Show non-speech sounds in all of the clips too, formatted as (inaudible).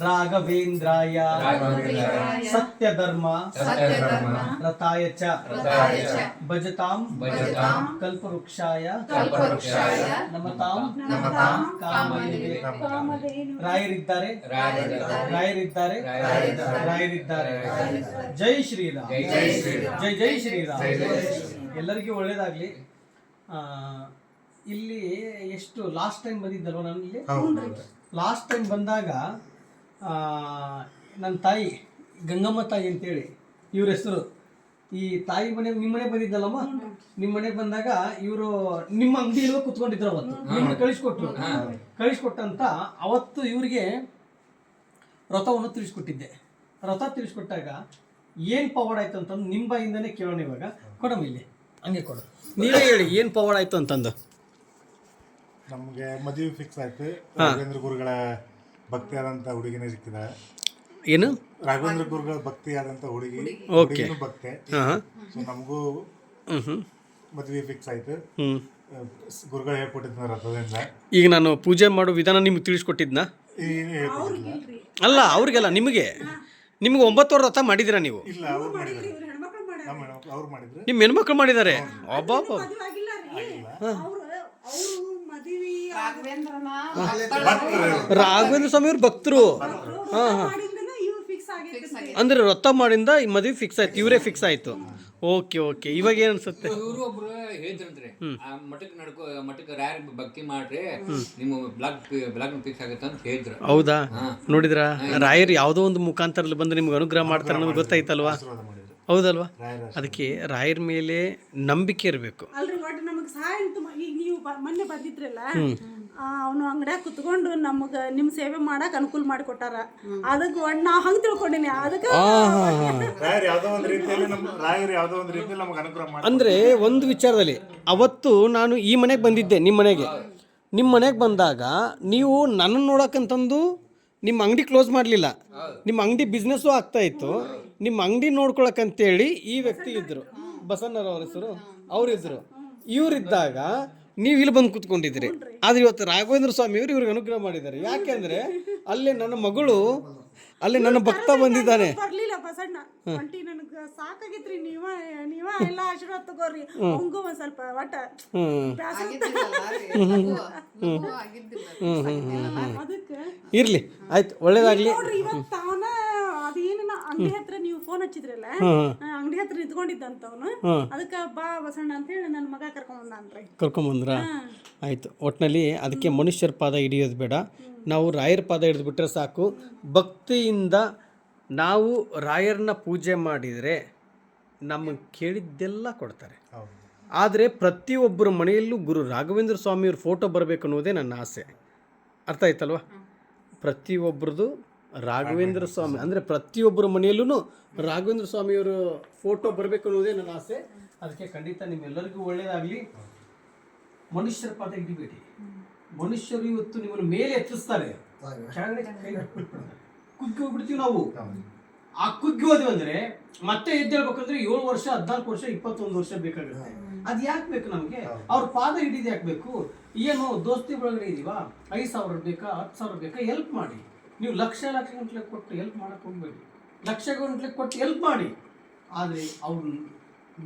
ರಾಘವೇಂದ್ರಾಯ. ರಾಘವೇಂದ್ರಾಯ. ಸತ್ಯಧರ್ಮ. ಸತ್ಯಧರ್ಮ. ರಥಾಯ ಚ. ಭಜತಾಂ. ಭಜತಾಂ. ಕಲ್ಪವೃಕ್ಷಾಯ. ನಮತಾಂ. ಕಾಮಧೇನು. ರಾಯರಿದ್ದಾರೆ. ರಾಯರಿದ್ದಾರೆ. ರಾಯರಿದ್ದಾರೆ. ರಾಯರಿದ್ದಾರೆ. ರಾಯರಿದ್ದಾರೆ. ರಾಯರಿದ್ದಾರೆ. ಜೈ ಶ್ರೀರಾಮ್. ಜೈ ಜೈ ಶ್ರೀರಾಮ್. ಎಲ್ಲರಿಗೂ ಒಳ್ಳೇದಾಗ್ಲಿ. ಆ, ಇಲ್ಲಿ ಎಷ್ಟು ಲಾಸ್ಟ್ ಟೈಮ್ ಬಂದಿದ್ದಲ್ವ ನಾನು ಇಲ್ಲಿ ಲಾಸ್ಟ್ ಟೈಮ್ ಬಂದಾಗ ನನ್ನ ತಾಯಿ ಗಂಗಮ್ಮ ತಾಯಿ ಅಂತೇಳಿ ಇವ್ರ ಹೆಸರು. ಈ ತಾಯಿ ಮನೆ ನಿಮ್ಮ ಮನೆ ಬಂದಿದ್ದಲ್ಲಮ್ಮ? ನಿಮ್ಮ ಮನೆಗೆ ಬಂದಾಗ ಇವರು ನಿಮ್ಮ ಅಂಗಡಿಯಲ್ಲಿ ಕುತ್ಕೊಂಡಿದ್ರು ಅವತ್ತು. ನಿಮ್ಗೆ ಕಳಿಸ್ಕೊಟ್ರು. ಕಳಿಸ್ಕೊಟ್ಟಂತ ಅವತ್ತು ಇವರಿಗೆ ರಥವನ್ನು ತಿಳಿಸ್ಕೊಟ್ಟಿದ್ದೆ. ರಥ ತಿಳಿಸ್ಕೊಟ್ಟಾಗ ಏನು ಪವಾಡ ಆಯ್ತು ಅಂತಂದು ನಿಮ್ಮ ಬಾಯಿಂದನೇ ಕೇಳೋಣ ಇವಾಗ. ಕೊಡಮ್ಮ ಇಲ್ಲಿ. ಹಂಗೆ ಕೊಡು. ನೀವೇ ಹೇಳಿ ಏನು ಪವಾಡ ಆಯ್ತು ಅಂತಂದು? ನಮಗೆ ಮದುವೆ ಫಿಕ್ಸ್ ಆಯ್ತು. ರಾಜೇಂದ್ರ ಗುರುಗಳ ಭಕ್ತಿಯಾದಂಥ ಹುಡುಗಿನೇ ಸಿಕ್ಕಿದ್ದಾಳೆ ಏನು? ರಾಘವೇಂದ್ರ ಗುರುಗಳ ಭಕ್ತಿಯಾದಂಥ ಹುಡುಗಿ. ಓಕೆ. ಭಕ್ತೆ. ಹಾಂ ಸೊ ನಮಗೂ ಮದುವೆ ಫಿಕ್ಸ್ ಆಯಿತು. ಗುರುಗಳು ಹೇಳ್ಕೊಟ್ಟಿದ್ನ ರಥದಿಂದ. ಈಗ ನಾನು ಪೂಜೆ ಮಾಡೋ ವಿಧಾನ ನಿಮ್ಗೆ ತಿಳಿಸ್ಕೊಟ್ಟಿದ್ನ? ಅಲ್ಲ ಅವ್ರಿಗೆಲ್ಲ ನಿಮಗೆ? ನಿಮ್ಗೆ ಒಂಬತ್ತು ರಥ ಮಾಡಿದ್ದೀರಾ ನೀವು? ಇಲ್ಲ ಅವ್ರು ಮಾಡಿದ್ರು ನಮ್ಮ ಹೆಣ್ಮಕ್ಳು ಅವ್ರು ಮಾಡಿದ್ರು. ನಿಮ್ಮ ಹೆಣ್ಮಕ್ಳು ಮಾಡಿದ್ದಾರೆ? ಅಬ್ಬಾ ರಾಘವೇಂದ್ರ ಸ್ವಾಮಿ ಅವ್ರ ಭಕ್ತರು. ಹಾಂ ಹಾಂ. ಅಂದ್ರೆ ರಥ ಮಾಡಿಂದ ಈ ಮದುವೆ ಫಿಕ್ಸ್ ಆಯ್ತು ಇವರೇ ಫಿಕ್ಸ್ ಆಯ್ತು. Okay okay. ಇವಾಗ ಏನ್ ಅನ್ಸುತ್ತೆ? ಇವರು ಒಬ್ರು ಹೇಳಿದ್ರಂತ್ರಿ ಆ ಮಠಕ್ಕೆ ನಡ್ಕೋ ಮಠಕ್ಕೆ ರಾಯರ್ ಭಕ್ತಿ ಮಾಡ್ರಿ ನಿಮ್ಮ ಬ್ಲಾಗ್ ಬ್ಲಾಗ್ ಫಿಕ್ಸ್ ಆಗುತ್ತೆ ಅಂತ ಹೇಳಿದ್ರು. ಹೌದಾ. ನೋಡಿದ್ರಾ? ರಾಯರು ಯಾವುದೋ ಒಂದು ಮುಖಾಂತರದಲ್ಲಿ ಬಂದು ನಿಮ್ಗೆ ಅನುಗ್ರಹ ಮಾಡ್ತಾರೆ ಅನ್ನೋದು ಗೊತ್ತಾಯ್ತಲ್ವಾ? ಹೌದಲ್ವಾ? ರಾಯರ ಅದಕ್ಕೆ ರಾಯರ ಮೇಲೆ ನಂಬಿಕೆ ಇರಬೇಕು. ನಮಗೆ ಮ- ಈಗ ನೀವು ಬ- ಮೊನ್ನೆ ಬಂದಿದ್ರಲ್ಲ ಅವನು ಅಂಗಡ್ಯಾಗ ಕುತ್ಕೊಂಡು ನಮಗೆ ನಿಮ್ಮ ಸೇವೆ ಮಾಡಕ್ ಅನುಕೂಲ ಮಾಡಿಕೊಟ್ಟಾರ. ಅದಕ್ಕೆ ಒಣ್ಣ ನಾ ಹಂಗೆ ತಿಳ್ಕೊಂಡಿನಿ. ಅದಕ್ಕೆ ಅಂದ್ರೆ ಯಾವುದೋ ಒಂದು ರೀತಿಯಲ್ಲಿ ನಮ್ಮ ರಾಯರು ಯಾವುದೋ ಒಂದು ರೀತಿಯಲ್ಲಿ ನಮಗೆ ಅನುಗ್ರಹ ಮಾಡಿ ಅಂದರೆ ಒಂದು ವಿಚಾರದಲ್ಲಿ ಅವತ್ತು ನಾನು ಈ ಮನೆಗೆ ಬಂದಿದ್ದೆ ನಿಮ್ಮ ಮನೆಗೆ. ನಿಮ್ಮ ಮನೆಗೆ ಬಂದಾಗ ನೀವು ನನ್ನ ನೋಡಕ್ಕಂತಂದು ನಿಮ್ಮ ಅಂಗಡಿ ಕ್ಲೋಸ್ ಮಾಡಲಿಲ್ಲ. ನಿಮ್ಮ ಅಂಗಡಿ ಬಿಸ್ನೆಸ್ಸು ಆಗ್ತಾ ಇತ್ತು. ನಿಮ್ಮ ಅಂಗಡಿ ನೋಡ್ಕೊಳಕ್ಕಂತೇಳಿ ಈ ವ್ಯಕ್ತಿ ಇದ್ದರು ಬಸಣ್ಣರವ್ರ ಹೆಸರು. ಅವರಿದ್ದರು ಇವರಿದ್ದಾಗ ನೀವು ಇಲ್ಲಿ ಬಂದು ಕೂತ್ಕೊಂಡಿದ್ದೀರಿ. ಆದ್ರೆ ಇವತ್ತು ರಾಘವೇಂದ್ರ ಸ್ವಾಮಿ ಅವರು ಇವ್ರಿಗೆ ಅನುಗ್ರಹ ಮಾಡಿದ್ದಾರೆ. ಯಾಕೆಂದ್ರೆ ಅಲ್ಲಿ ನನ್ನ ಮಗಳು ಅಲ್ಲಿ ನನ್ನ ಭಕ್ತ ಬಂದಿದ್ದಾನೆ. ಬರ್ಲಿಲ್ಲ ಬಸಣ್ಣ. ಒಂಟಿ ನನಗೆ ಸಾಕಾಗಿತ್ರಿ ನೀವ ನೀವ ಎಲ್ಲ ಆಶೀರ್ವಾದ ತಗೋರಿ. ಅವಂಗೂ ಒಂದ್ ಸ್ವಲ್ಪ ಒಟ್ಟ ಹ್ಞೂ ಬ್ಯಾಸರ ಅದಕ್ಕೆ ಇರಲಿ ಆಯ್ತು ಒಳ್ಳೇದಾಗ್ಲಿ. ಇವತ್ತು ಅಂಗಡಿ ಹತ್ರ ನೀವು ಫೋನ್ ಹಚ್ಚಿದ್ರಲ್ಲ ಅಂಗಡಿ ಹತ್ರ ನಿಂತ್ಕೊಂಡಿದ್ದಂತ ಅವನು. ಅದಕ್ಕೆ ಬಾ ಬಸಣ್ಣ ಅಂತ ಹೇಳಿ ನನ್ನ ಮಗ ಕರ್ಕೊಂಡ್ ಬಂದಾನ್ರಿ. ಕರ್ಕೊಂಬಂದ್ರ? ಆಯ್ತು. ಒಟ್ಟಿನಲ್ಲಿ ಅದಕ್ಕೆ ಮನುಷ್ಯರ ಪಾದ ಹಿಡಿಯೋದು ಬೇಡ. ನಾವು ರಾಯರ ಪಾದ ಹಿಡಿದ್ಬಿಟ್ರೆ ಸಾಕು. ಭಕ್ತಿಯಿಂದ ನಾವು ರಾಯರನ್ನ ಪೂಜೆ ಮಾಡಿದರೆ ನಮಗೆ ಕೇಳಿದ್ದೆಲ್ಲ ಕೊಡ್ತಾರೆ. ಹೌದು. ಆದರೆ ಪ್ರತಿಯೊಬ್ಬರ ಮನೆಯಲ್ಲೂ ಗುರು ರಾಘವೇಂದ್ರ ಸ್ವಾಮಿಯವ್ರ ಫೋಟೋ ಬರಬೇಕು ಅನ್ನೋದೇ ನನ್ನ ಆಸೆ. ಅರ್ಥ ಆಯ್ತಲ್ವಾ? ಪ್ರತಿಯೊಬ್ಬರದು ರಾಘವೇಂದ್ರ ಸ್ವಾಮಿ, ಅಂದರೆ ಪ್ರತಿಯೊಬ್ಬರ ಮನೆಯಲ್ಲೂ ರಾಘವೇಂದ್ರ ಸ್ವಾಮಿಯವರು ಫೋಟೋ ಬರಬೇಕು ಅನ್ನೋದೇ ನನ್ನ ಆಸೆ. ಅದಕ್ಕೆ ಖಂಡಿತ ನಿಮ್ಮೆಲ್ಲರಿಗೂ ಒಳ್ಳೆಯದಾಗಲಿ ಮನುಷ್ಯರ ಪಾದ ಹಿಡಿಬೇಡಿ ಮನುಷ್ಯರು ಇವತ್ತು ನಿಮ್ಮನ್ನು ಮೇಲೆ ಎತ್ತಿಸ್ತಾರೆ. ಕುಗ್ಗಿ ಹೋಗ್ಬಿಡ್ತೀವಿ ನಾವು. ಆ ಕುಗ್ಗಿ ಹೋದ್ವಿ ಅಂದ್ರೆ ಮತ್ತೆ ಎದ್ದೇಳ್ಬೇಕಂದ್ರೆ ಏಳು ವರ್ಷ, ಹದಿನಾಲ್ಕು ವರ್ಷ, ಇಪ್ಪತ್ತೊಂದು ವರ್ಷ ಬೇಕಾಗುತ್ತೆ. ಅದು ಯಾಕೆ ಬೇಕು ನಮಗೆ? ಅವ್ರ ಪಾದ ಹಿಡಿದು ಯಾಕೆ ಬೇಕು? ಏನು ದೋಸ್ತಿ ಒಳಗಡೆ ಇದೀವಾ? ಐದು ಸಾವಿರ ಬೇಕಾ, ಹತ್ತು ಸಾವಿರ ಬೇಕಾ? ಹೆಲ್ಪ್ ಮಾಡಿ. ನೀವು ಲಕ್ಷ ಲಕ್ಷ ಗಂಟ್ಲೆ ಕೊಟ್ಟು ಹೆಲ್ಪ್ ಮಾಡಕ್ಕೆ ಹೋಗ್ಬೇಡಿ. ಲಕ್ಷ ಗಂಟ್ಲೆ ಕೊಟ್ಟು ಹೆಲ್ಪ್ ಮಾಡಿ. ಆದರೆ ಅವ್ರು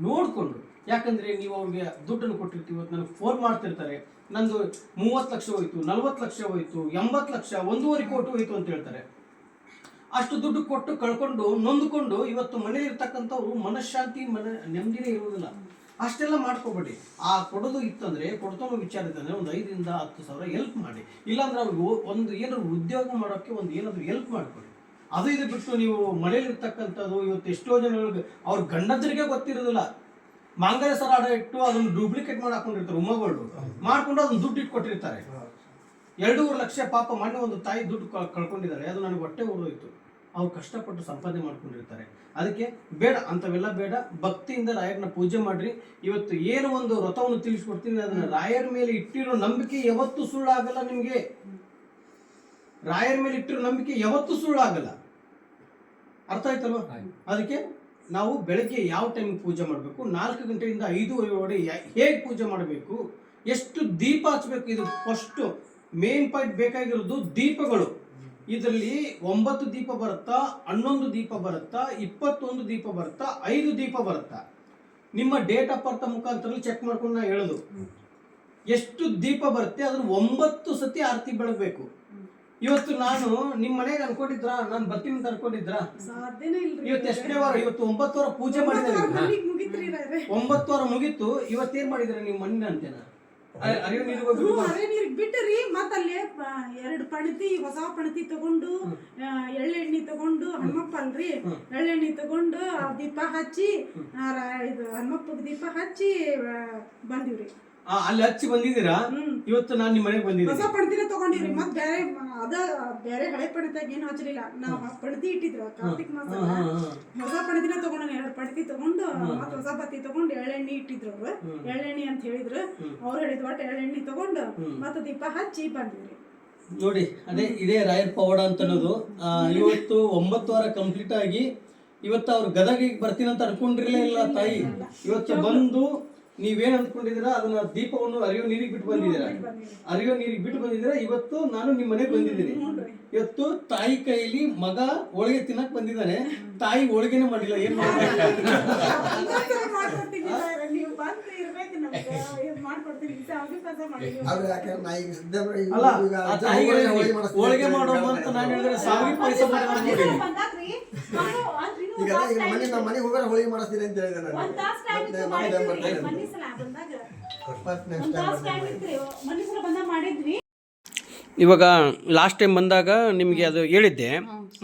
ನೋಡಿಕೊಂಡು, ಯಾಕಂದರೆ ನೀವು ಅವ್ರಿಗೆ ದುಡ್ಡನ್ನು ಕೊಟ್ಟಿರ್ತೀವಿ, ಇವತ್ತು ನನಗೆ ಫೋನ್ ಮಾಡ್ತಿರ್ತಾರೆ, ನಂದು ಮೂವತ್ತು ಲಕ್ಷ ಹೋಯಿತು, ನಲ್ವತ್ತು ಲಕ್ಷ ಹೋಯಿತು, ಎಂಬತ್ತು ಲಕ್ಷ, ಒಂದೂವರೆ ಕೋಟಿ ಹೋಯಿತು ಅಂತ ಹೇಳ್ತಾರೆ. ಅಷ್ಟು ದುಡ್ಡು ಕೊಟ್ಟು ಕಳ್ಕೊಂಡು, ನೊಂದುಕೊಂಡು ಇವತ್ತು ಮನೇಲಿರ್ತಕ್ಕಂಥವ್ರು ಮನಃಶಾಂತಿ, ಮನ ನೆಮ್ಮದಿನೇ ಇರುವುದಿಲ್ಲ. ಅಷ್ಟೆಲ್ಲ ಮಾಡ್ಕೋಬೇಡಿ. ಆ ಕೊಡೋದು ಇತ್ತಂದ್ರೆ ಕೊಡ್ತೋ ವಿಚಾರ ಇತ್ತಂದ್ರೆ ಒಂದು ಐದರಿಂದ ಹತ್ತು ಸಾವಿರ ಹೆಲ್ಪ್ ಮಾಡಿ. ಇಲ್ಲಾಂದ್ರೆ ಅವ್ರಿಗೆ ಒಂದು ಏನಾದ್ರು ಉದ್ಯೋಗ ಮಾಡೋಕ್ಕೆ ಒಂದು ಏನಾದರೂ ಹೆಲ್ಪ್ ಮಾಡ್ಕೊಡಿ. ಅದು ಇದು ಬಿಟ್ಟು ನೀವು ಮನೇಲಿ ಇರ್ತಕ್ಕಂಥದ್ದು ಇವತ್ತು ಎಷ್ಟೋ ಜನಗಳಿಗೆ ಅವ್ರ ಗಂಡಂದರಿಗೆ ಗೊತ್ತಿರೋದಿಲ್ಲ. ಮಾಂಗಲ್ಯ ಸರ ಆಡ ಇಟ್ಟು ಅದನ್ನು ಡೂಪ್ಲಿಕೇಟ್ ಮಾಡಿ ಹಾಕೊಂಡಿರ್ತಾರೆ ಉಮ್ಮಗಳು ಮಾಡ್ಕೊಂಡು ಅದನ್ನ ದುಡ್ಡು ಇಟ್ಕೊಟ್ಟಿರ್ತಾರೆ. ಎರಡೂವರೆ ಲಕ್ಷ ಪಾಪ ಮೊನ್ನೆ ಒಂದು ತಾಯಿ ದುಡ್ಡು ಕಳ್ಕೊಂಡಿದ್ದಾರೆ. ಅದು ನನಗೆ ಹೊಟ್ಟೆ ಉರಿದೋಯ್ತು. ಅವ್ರು ಕಷ್ಟಪಟ್ಟು ಸಂಪಾದನೆ ಮಾಡ್ಕೊಂಡಿರ್ತಾರೆ. ಅದಕ್ಕೆ ಬೇಡ, ಅಂಥವೆಲ್ಲ ಬೇಡ. ಭಕ್ತಿಯಿಂದ ರಾಯರನ್ನ ಪೂಜೆ ಮಾಡ್ರಿ. ಇವತ್ತು ಏನು ಒಂದು ವ್ರತವನ್ನು ತಿಳಿಸ್ಕೊಡ್ತೀನಿ, ಅದನ್ನ ರಾಯರ ಮೇಲೆ ಇಟ್ಟಿರೋ ನಂಬಿಕೆ ಯಾವತ್ತೂ ಸುಳ್ಳಾಗಲ್ಲ ನಿಮಗೆ. ರಾಯರ ಮೇಲೆ ಇಟ್ಟಿರೋ ನಂಬಿಕೆ ಯಾವತ್ತೂ ಸುಳ್ಳಾಗಲ್ಲ. ಅರ್ಥ ಆಯ್ತಲ್ವ? ಅದಕ್ಕೆ ನಾವು ಬೆಳಗ್ಗೆ ಯಾವ ಟೈಮ್ ಪೂಜೆ ಮಾಡಬೇಕು? ನಾಲ್ಕು ಗಂಟೆಯಿಂದ ಐದೂವರೆ ಒಳಗಡೆ ಹೇಗೆ ಪೂಜೆ ಮಾಡಬೇಕು? ಎಷ್ಟು ದೀಪ ಹಚ್ಚಬೇಕು ಇದು ಫಸ್ಟ್ ಮೇನ್ ಪಾಯಿಂಟ್ ಬೇಕಾಗಿರೋದು ದೀಪಗಳು. ಇದರಲ್ಲಿ ಒಂಬತ್ತು ದೀಪ ಬರುತ್ತಾ ಹನ್ನೊಂದು ದೀಪ ಬರುತ್ತಾ ಇಪ್ಪತ್ತೊಂದು ದೀಪ ಬರುತ್ತಾ ಐದು ದೀಪ ಬರುತ್ತಾ? ನಿಮ್ಮ ಡೇಟ್ ಆಫ್ ಬರ್ತ್ ಮುಖಾಂತರ ಚೆಕ್ ಮಾಡ್ಕೊಂಡು ನಾ ಹೇಳುದು. ಎಷ್ಟು ದೀಪ ಬರುತ್ತೆ ಅದ್ರ ಒಂಬತ್ತು ಸತಿ ಆರತಿ ಬೆಳಗ್ಬೇಕು. ಇವತ್ತು ನಾನು ನಿಮ್ಮ ಮನೆಗೆ ಅನ್ಕೊಂಡಿದ್ರ? ನಾನು ಬರ್ತೀನಿ ಅಂತ ಅನ್ಕೊಂಡಿದ್ರ? ಇವತ್ತು ಎಷ್ಟನೇ ವಾರ? ಇವತ್ತು ಒಂಬತ್ತು ವಾರ ಪೂಜೆ ಮಾಡಿದ್ರೆ. ಒಂಬತ್ತು ವಾರ ಮುಗೀತು ಇವತ್ತೇನ್ ಮಾಡಿದ್ರೆ ನೀವು ಮಣ್ಣಿನ ಅಂತೇನ ಅರಿವು ನೀರಿಗೆ ಬಿಟ್ಟರಿ ಮತ್ತ ಅಲ್ಲಿ ಎರಡು ಪಣತಿ ಹೊಸ ಪಣತಿ ತಗೊಂಡು ಎಳ್ಳೆಣ್ಣೆ ತಗೊಂಡು ಹನುಮಪ್ಪ ಅಲ್ರಿ ಎಳ್ಳೆಣ್ಣೆ ತಗೊಂಡು ದೀಪ ಹಚ್ಚಿ ಇದು ಹನುಮಪ್ಪಗೆ ದೀಪ ಹಚ್ಚಿ ಬಂದಿವ್ರಿ. ಅಲ್ಲಿ ಹಚ್ಚಿ ಬಂದಿದ್ದೀರಾ? ಇವತ್ತು ನಾನು ನಿಮ್ಮ ಮನೆಗೆ ಹೊಸ ಬಂದಿದ್ದೀನಿ ಪಣತಿನ ತಗೊಂಡಿವ್ರಿ ಮತ್ ಬೇರೆ ಅದ ಬೇರೆ ಹಳೆ ಪಣತಿಯಾಗ ಏನು ಹಚ್ಚಲಿಲ್ಲ. ನಾವು ಪಣತಿ ಇಟ್ಟಿದ್ರು ಕಾರ್ತಿಕ್ ಮಾಸ ಹೊಸ ಪಣತಿನ ತಗೊಂಡ್ ಎರಡು ಪಣತಿ ತಗೊಂಡು ಮತ್ ಹೊಸ ಬತ್ತಿ ತಗೊಂಡು ಎಳ್ಳೆಣ್ಣೆ ಇಟ್ಟಿದ್ರು ಅವ್ರು. ಎಳ್ಳೆಣ್ಣೆ ಅಂತ ಹೇಳಿದ್ರು. ಅವ್ರು ಹೇಳಿದ್ ಒಟ್ಟು ಎಳ್ಳೆಣ್ಣೆ ತಗೊಂಡು ಮತ್ತ ದೀಪ ಹಚ್ಚಿ ಬಂದಿವ್ರಿ ನೋಡಿ ಅದೇ ಇದೇ ರಾಯರ್ ಪವಾಡ ಅಂತ ಅನ್ನೋದು ಇವತ್ತು ಒಂಬತ್ತು ವಾರ ಕಂಪ್ಲೀಟ್ ಆಗಿ ಇವತ್ತು ಅವ್ರು ಗದಗಿಗೆ ಬರ್ತೀನಿ ಅಂತ ಅನ್ಕೊಂಡಿರ್ಲೇ ಇಲ್ಲ ತಾಯಿ. ಇವತ್ತು ಬಂದು ನೀವೇನ್ ಅಂದ್ಕೊಂಡಿದ್ದೀರಾ? ಅದನ್ನ ದೀಪವನ್ನು ಅರಿಯೋ ನೀರಿಗೆ ಬಿಟ್ಟು ಬಂದಿದ್ದೀರಾ? ಅರಿಯೋ ನೀರಿಗೆ ಬಿಟ್ಟು ಬಂದಿದ್ದೀರಾ? ಇವತ್ತು ನಾನು ನಿಮ್ಮ ಮನೆಗೆ ಬಂದಿದ್ದೀನಿ. ಇವತ್ತು ತಾಯಿ ಕೈಯಲ್ಲಿ ಮಗ ಹೋಳಿಗೆ ತಿನ್ನಕ್ ಬಂದಿದ್ದಾನೆ. ತಾಯಿ ಹೋಳಿಗೆನೇ ಮಾಡಿಲ್ಲ ಏನ್ ಹೋಳಿಗೆ- ಅಂತ ಅಂತ ನಾನು ಹೇಳಿದ್ರೆ ಸಾವಿರ ಪಾಯಸ ಮಾಡಿ ಈಗ ಈಗ ಮನೆ ನಮ್ಮ ಮನೆಗೆ ಹೋಗೋರು ಹೋಳಿಗೆ ಮಾಡಿಸ್ತೀನಿ ಅಂತ ಹೇಳಿದೆ ನಾನು. ಮತ್ತೆ ಇತ್ತು ಮಾಡಿದ್ವಿ. ಬರ್ತೀನಿ. ಬಂದಾಗ. ಫಸ್ಟ್ ನೆಕ್ಸ್ಟ್ ಟೈಮ್ ಮಾಡಿದ್ವಿ. ಇವಾಗ ಲಾಸ್ಟ್ ಟೈಮ್ ಬಂದಾಗ ನಿಮಗೆ ಅದು ಹೇಳಿದ್ದೆ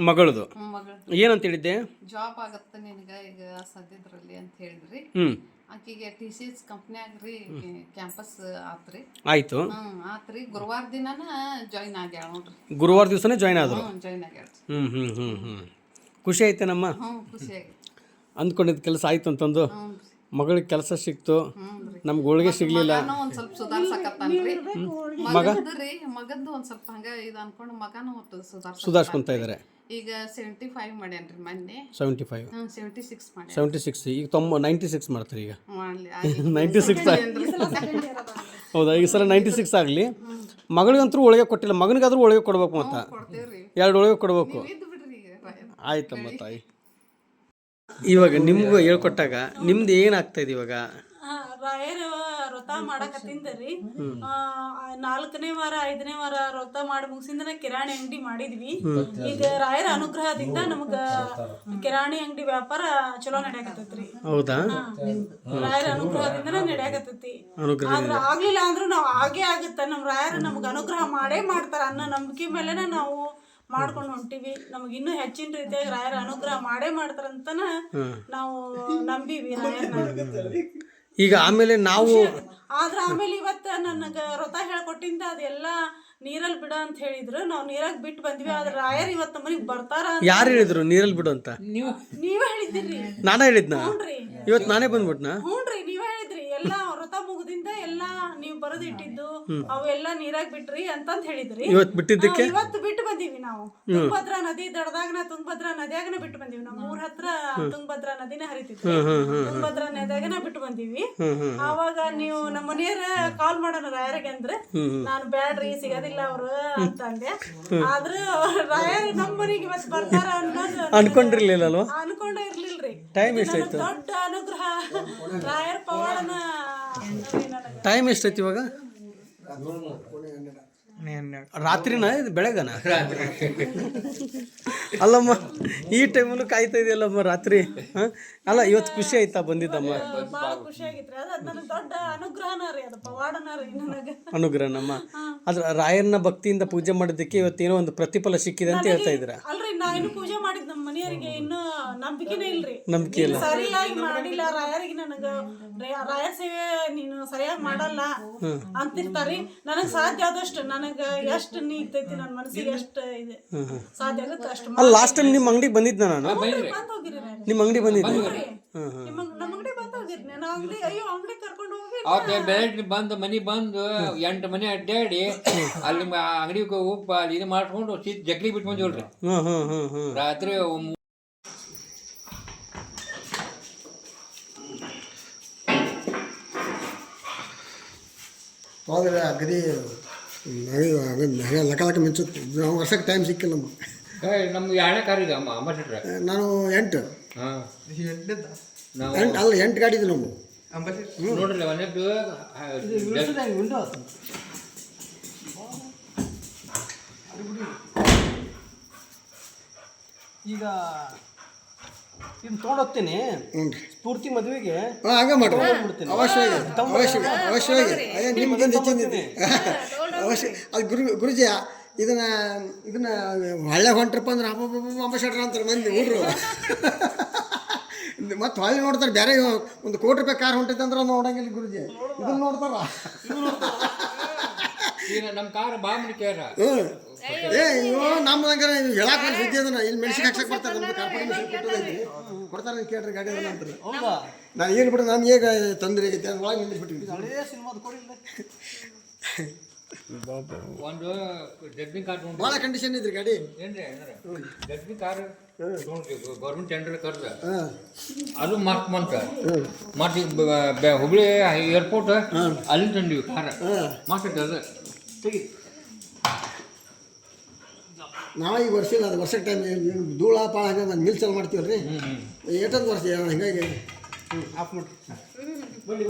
ಮಗಳದು. ಮಗಳು. ಏನಂತ ಹೇಳಿದ್ದೆ? ಜಾಬ್ ಆಗತ್ತೆ ನಿನಗೆ ಈಗ ಸದ್ಯದ್ರಲ್ಲಿ ಅಂತ ಹೇಳಿದ್ರಿ. ಹ್ಞೂ ಆಕಿಗೆ ಟಿ ಸಿ ಎಸ್ ಕಂಪ್ನ್ಯಾಗ ರೀ ಕ್ಯಾಂಪಸ್ ಆತ್ರಿ. ಆಯ್ತು. ಆತ್ರಿ. ಗುರುವಾರ ದಿನಾನ ಜಾಯ್ನ್ ಆಗ್ಯಾಳ ನೋಡ್ರಿ. ಗುರುವಾರ ದಿವಸನೇ ಜಾಯ್ನ್ ಆದ್ರು. ಜಾಯ್ನ್ ಆಗ್ಯಾಳ. ಹ್ಞೂ ಹ್ಞೂ ಹ್ಞೂ ಹ್ಞೂ ಖುಷಿ ಆಯ್ತೇನಮ್ಮ ಅಂದ್ಕೊಂಡಿದ್ದ ಕೆಲಸ ಆಯ್ತು ಅಂತಂದು? ಮಗಳ ಮಗಳಿಗೆ ಕೆಲಸ ಸಿಕ್ತು. ನಮ್ಗೆ ಹೋಳಿಗೆ ಸಿಗಲಿಲ್ಲ. ಒಂದ್ ಸ್ವಲ್ಪ ಸುಧಾರ್ಸಕತ್ತಾನ್ರಿ. ಮಗಂದು ರೀ ಮಗಂದು ಒಂದ್ ಸ್ವಲ್ಪ ಹಂಗ ಇದು ಅನ್ಕೊಂಡು ಮಗನೂ ಒಟ್ಟು ಸುಧಾರ್ಸ ಸುಧಾರಿಸ್ಕೊಂತ ಇದ್ದಾರೆ ಈಗ ಸೆವೆಂಟಿ ಫೈವ್ ಮಾಡ್ಯಾನ್ರಿ ಮೊನ್ನೆ. ಸೆವೆಂಟಿ ಫೈವ್ ಸೆವೆಂಟಿ ಸಿಕ್ಸ್ ಮಾಡ್ಯಾನ ಸೆವೆಂಟಿ ಸಿಕ್ಸ್ ಈಗ? ತೊಂಬ ನೈಂಟಿ ಸಿಕ್ಸ್ ಮಾಡ್ತಾರೆ ಈಗ ನೈಂಟಿ (laughs) ಸಿಕ್ಸ್ ಹೌದಾ ಈಗ ಸಲ ನೈಂಟಿ ಸಿಕ್ಸ್ ಆಗಲಿ ಮಗಳಿಗಂತೂ ಒಳಗೆ ಕೊಟ್ಟಿಲ್ಲ ಮಗನಿಗಾದ್ರೂ ಒಳಗೆ ಕೊಡ್ಬೇಕು ಅಂತ ಎರಡು ಒಳಗೆ ಕೊಡಬೇಕು ಇದ್ದು ಬಿಡ್ರಿ ಈಗ ರಾಯರ್. ಆಯ್ತಮ್ಮ ತಾಯಿ. ಇವಾಗ ನಿಮ್ಗೂ ಹೇಳ್ಕೊಟ್ಟಾಗ ನಿಮ್ದು ಏನಾಗ್ತದೆ ಇದೆ ಇವಾಗ? ಆ, ರಾಯರ ವ್ರತ ಮಾಡಕತ್ತಿಂದ್ರಿ ನಾಲ್ಕನೇ ವಾರ ಐದನೇ ವಾರ ವ್ರತ ಮಾಡಿ ಮುಗಿಸಿಂದನ ಕಿರಾಣಿ ಅಂಗಡಿ ಮಾಡಿದ್ವಿ. ಈಗ ರಾಯರ ಅನುಗ್ರಹದಿಂದ ನಮಗ ಕಿರಾಣಿ ಅಂಗಡಿ ವ್ಯಾಪಾರ ಚಲೋ ನಡೆಯಕತ್ತೈತ್ರಿ. ಹೌದಾ? ರಾಯರ ಅನುಗ್ರಹದಿಂದ ನಡೆಯಕತ್ತೈತಿ. ಅನುಗ್ರಹ ಆದ್ರ ಆಗ್ಲಿಲ್ಲ ಅಂದ್ರೂ ನಾವು ಆಗೇ ಆಗುತ್ತ? ನಮ್ ರಾಯರು ನಮ್ಗ ಅನುಗ್ರಹ ಮಾಡೇ ಮಾಡ್ತಾರ ಅನ್ನೋ ನಂಬಿಕೆ ಮೇಲೆನ ನಾವು ಮಾಡ್ಕೊಂಡು ಹೊಂಟಿವಿ. ನಮ್ಗೆ ಇನ್ನೂ ಹೆಚ್ಚಿನ ರೀತಿಯಾಗಿ ರಾಯರ ಅನುಗ್ರಹ ಮಾಡೇ ಮಾಡ್ತಾರಂತನ ನಾವು ನಂಬಿವಿ. ರಾಯರ್ನ ಈಗ ಆಮೇಲೆ ನಾವು ಆದ್ರ ಆಮೇಲೆ ಇವತ್ತ ನನಗ ವ್ರತ ಹೇಳ್ಕೊಟ್ಟಿಂದ ಅದೆಲ್ಲ ನೀರಲ್ಲಿ ಬಿಡ ಅಂತ ಹೇಳಿದ್ರು. ನಾವು ನೀರಾಗ ಬಿಟ್ಟು ಬಂದ್ವಿ. ಆದ್ರ ರಾಯರ್ ಇವತ್ತ ಮನಿಗ್ ಬರ್ತಾರ ಅಂತ ಯಾರು ಹೇಳಿದ್ರು ನೀರಲ್ಲಿ ಬಿಡು ಅಂತ? ನೀವೇ. ಹೇಳಿದ್ರಿ. ನಾನೇ ಹೇಳಿದ್ನ? ಇವತ್ತು ನಾನೇ ಬಂದ್ಬಿಟ್ನಾ? ಹ್ಞೂನ್ರಿ ನೀವೇ ಹೇಳಿದ್ರಿ. ಎಲ್ಲಾ ವ್ರತ ಎಲ್ಲ ನೀವು ಇಟ್ಟಿದ್ದು ಅವೆಲ್ಲ ನೀರಾಗ ಬಿಟ್ರಿ ಅಂತಂದ್ ಹೇಳಿದ್ರಿ. ಇವತ್ತು ಬಿಟ್ಟಿದ್ದಕ್ಕೆ? ಇವತ್ತು ಬಿಟ್ಟು ಬಂದೀವಿ ನಾವು. ತುಂಗಭದ್ರಾ ನದಿ ದಡದಾಗನ ತುಂಗಭದ್ರಾ ನದಿಯಾಗನ ಬಿಟ್ಟು ಬಂದೀವಿ ನಮ್ಮ ಊರ ಹತ್ರ ತುಂಗಭದ್ರಾ ನದಿನ ಹರಿತಿದ್ವಿ. ತುಂಗಭದ್ರಾ ನದಿಯಾಗನ ಬಿಟ್ಟು ಬಂದೀವಿ. ಆವಾಗ ನೀವು ನಮ್ಮ ಮನೆಯವ್ರ ಕಾಲ್ ಮಾಡೋಣ ರಾಯರಿಗೆ ಅಂದ್ರೆ ನಾನು ಬ್ಯಾಡ್ರಿ ಸಿಗೋದಿಲ್ಲ ಅವ್ರು ಅಂತ ಅಂದೆ. ಆದ್ರ ರಾಯರ್ ನಮ್ಮ ಮನೆಗೆ ಇವತ್ತು ಬರ್ತಾರ ಅನ್ನೋದು ಅನ್ಕೊಂಡಿರ್ಲಿಲ್ಲ ಅಲ್ವಾ ಅನ್ಕೊಂಡ ಇರ್ಲಿಲ್ರಿ. ಟೈಮ್ ಇದು ಎಷ್ಟಾಯ್ತು? ದೊಡ್ಡ ಅನುಗ್ರಹ. ರಾಯರ್ ಪವಾಡನ ಟೈಮ್ ಎಷ್ಟೈತಿ ಇವಾಗ? ರಾತ್ರಿನ ಇದು ಬೆಳಗನ ಅಲ್ಲಮ್ಮ ಈ ಟೈಮಲ್ಲೂ ಕಾಯ್ತಾ ಇದೆಯಲ್ಲಮ್ಮ ರಾತ್ರಿ ಹ? ಅಲ್ಲ ಇವತ್ತು ಖುಷಿ ಆಯ್ತಾ ಬಂದಿದ್ದಮ್ಮ? ಅನುಗ್ರಹನಮ್ಮ? ಅದ್ರ ರಾಯರನ್ನ ಭಕ್ತಿಯಿಂದ ಪೂಜೆ ಮಾಡಿದ್ದಕ್ಕೆ ಇವತ್ತೇನೋ ಒಂದು ಪ್ರತಿಫಲ ಸಿಕ್ಕಿದೆ ಅಂತ ಹೇಳ್ತಾ ಇದ್ದೀರಾ? ನಾ ಇನ್ನು ಪೂಜೆ ಮಾಡಿದ್ ನಮ್ಮ ಮನೆಯವರಿಗೆ ಇನ್ನು ನಂಬಿಕೆನೇ ಇಲ್ರಿ. ನಂಬಿಕೆ ಇಲ್ಲ. ಸರಿಯಾಗಿ ಮಾಡಿಲ್ಲ ರಾಯರಿಗೆ ನನಗ ರಾಯ- ರಾಯ ಸೇವೆ ನೀನು ಸರಿಯಾಗಿ ಮಾಡಲ್ಲ ಅಂತಿರ್ತಾರಿ. ನನಗ್ ಸಾಧ್ಯ ಆದಷ್ಟು ನನಗ ಎಷ್ಟು ನೀಗ್ತೈತಿ ನನ್ನ ಮನಸ್ಸಿಗೆ ಎಷ್ಟು ಇದೆ. ಸಾಧ್ಯ ಆಗುತ್ತೆ ಅಷ್ಟು ಅಲ್ಲ ಲಾಸ್ಟ್ ಟೈಮ್ ನಿಮ್ಮ ಅಂಗಡಿಗೆ ಬಂದಿದ್ದೆ ನಾನು? ಬಂದ್ ಹೋಗಿರಿ ರಾಯರ್. ನಿಮ್ಮ ಅಂಗಡಿ ಬಂದಿದ್ದೆ ನಿಮ್ಮ ಅಂಗಡಿ ಬಂದ್ ಹೋಗಿರಿ ನಾನು ಅಂಗಡಿ ಅಯ್ಯೋ ಅಂಗಡಿ ಅವತ್ತೆ ಬೆಳಗ್ಗೆ ಬಂದು ಮನೆ ಬಂದು ಎಂಟು ಮನೆ ಅಡ್ಡಾಡಿ ಅಲ್ಲಿ ಅಂಗಡಿಗೆ ಉಪ್ಪ ಅಲ್ಲಿ ಇದು ಮಾಡ್ಕೊಂಡು ಸಿಟ್ ಜಕ್ಲಿ ಬಿಟ್ಟು ಹ್ಞೂ ರಾತ್ರಿ ಹೋದ್ರೆ ಅಗದಿ ಹಾಗೆ ಲಕ ಲಕ ಮಿಂಚುತ್ತೆ. ನಾವು ವರ್ಷಕ್ಕೆ ಟೈಮ್ ಸಿಕ್ಕಿಲ್ಲ ನಮ್ಗೆ. ಏ, ನಮ್ಗೆ ಎರಡನೇ ಕಾರ್ ಇದೆ ಅಮ್ಮ ನಾನು ಎಂಟು. ಹಾಂ. ಎಂಟು ಅಲ್ಲ ಎಂಟು ಗಾಡಿ ಇದೆ ನೋಡ್ರಿ ಒಂದದ್ದು ವಿಂಡೋ ಈಗ ಇದನ್ನ ತೊಗೊಂಡೋಗ್ತೀನಿ ಸ್ಫೂರ್ತಿ ಮದುವೆಗೆ ಹಂಗೆ ಮಾಡ್ರಿ. ಅವಶ್ಯವಾಗಿ ಅವಶ್ಯವಾಗಿ ಅವಶ್ಯವಾಗಿ ಅಯ್ಯ ನಿಮ್ಗಿಂತ ಹೆಚ್ಚಿಂದಿದೆ ಅವಶ್ಯ ಅದು ಗುರು ಗುರುಜಿ ಇದನ್ನ ಇದನ್ನ ಹಳ್ಳೆ ಹೊಂಟ್ರಪ್ಪ ಅಂದ್ರೆ ಹಬ್ಬ ಅಂಬಾಸಡ್ರ ಅಂತಾರೆ ಮಂದಿ ಹುಡ್ರು ಮತ್ತೆ ಹೊಳ್ಳಿ ನೋಡ್ತಾರೆ ಬೇರೆ ಒಂದು ಕೋಟಿ ರೂಪಾಯಿ ಕಾರ್ ಹೊಂಟೈತೆ ಅಂದ್ರೆ ನೋಡಂಗಿಲ್ಲ ಗುರುಜಿ. ಇದನ್ನ ನೋಡ್ತಾರ. ನಮ್ಮ ಕಾರ್ ಭಾಳ ಕೇರ. ಏ ಇವು ನಮ್ಮ ಹಂಗಾರೆ ಹೇಳಕ್ಕೆ ಸುದ್ದಿ ಅದನ್ನ. ಇಲ್ಲಿ ಮೆಣಸಿಗೆ ಹಾಕ್ಸಕ್ಕೆ ಬರ್ತಾರೆ ನಮ್ದು ಮೆಣಸಿಗೆ ಕೊಟ್ಟದೈತಿ ಕೊಡ್ತಾರೆ ಕೇಳ್ರಿ ಗಾಡಿ ಅದನ್ನ ಅಂತಾರೆ ನಾನು ಏನು ಬಿಡ್ರಿ ನಮ್ಗೆ ಈಗ ತೊಂದರೆ ಆಗೈತೆ ಅದ್ರ ಒಳಗೆ ನಿಲ್ಲಿಸ್ಬಿಟ್ಟಿವಿ ಹಳೇ ಸಿನಿಮಾದ ಕೊಡಿಲ್ಲ ಒಂದು ಡಸ್ಬಿನ್ ಕಾರ್ ಭಾಳ ಕಂಡೀಷನ್ ಇದ್ರಿ ಗಾಡಿ. ಏನ್ರಿ ಜಡ್ಮಿ ಕಾರ್ ತೊಗೊಂಡ್ರಿ ಗೌರ್ಮೆಂಟ್ ಟೆಂಡರ್ ಕರ್ದ. ಅದು ಮತ್. ಮಂತ ಮತ್ತೆ ಹುಬ್ಳಿ ಏರ್ಪೋರ್ಟ್ ಅಲ್ಲಿ ತಂದಿವಿ ಕಾರ ಮಸ್ತ್ ಕರ್ದ ತೆಗಿ. ನಾವ ಈಗ ವರ್ಷ ಇಲ್ಲ ಅದು ವರ್ಷಕ್ಕೆ ಟೈಮ್ ಧೂಳ ಪಾಳ ಹಂಗೆ ಮಿಲ್ ಚಾಲು ಮಾಡ್ತೀವಲ್ರಿ? ಏಟೊಂದು ವರ್ಷ ಹಿಂಗಾಗಿ? ಆಫ್ ಮಾಡಿ